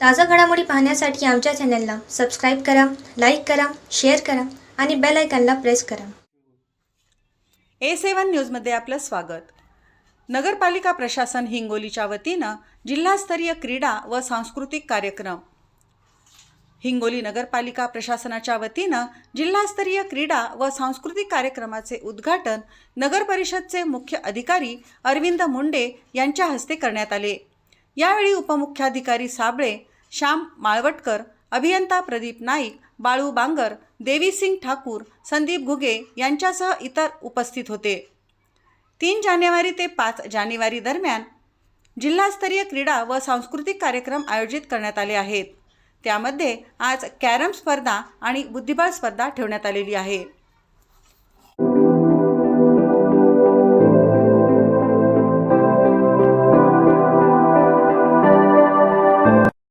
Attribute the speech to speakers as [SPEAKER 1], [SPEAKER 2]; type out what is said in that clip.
[SPEAKER 1] ताजा घडामोडी पाहण्यासाठी आमच्या चॅनलला सबस्क्राईब करा लाईक करा शेअर करा आणि बेल आयकॉनला प्रेस करा.
[SPEAKER 2] ए सेवन न्यूजमध्ये आपलं स्वागत. नगरपालिका प्रशासन हिंगोलीच्या वतीनं जिल्हास्तरीय क्रीडा व सांस्कृतिक कार्यक्रम. हिंगोली नगरपालिका प्रशासनाच्या वतीनं जिल्हास्तरीय क्रीडा व सांस्कृतिक कार्यक्रमाचे उद्घाटन नगरपरिषदचे मुख्य अधिकारी अरविंद मुंडे यांच्या हस्ते करण्यात आले. यावेळी उपमुख्याधिकारी साबळे श्याम माळवटकर अभियंता प्रदीप नाईक बाळू बांगर देवीसिंग ठाकूर संदीप घुगे यांच्यासह इतर उपस्थित होते. तीन जानेवारी ते पाच जानेवारी दरम्यान जिल्हास्तरीय क्रीडा व सांस्कृतिक कार्यक्रम आयोजित करण्यात आले आहेत. त्यामध्ये आज कॅरम स्पर्धा आणि बुद्धिबळ स्पर्धा ठेवण्यात आलेली आहे.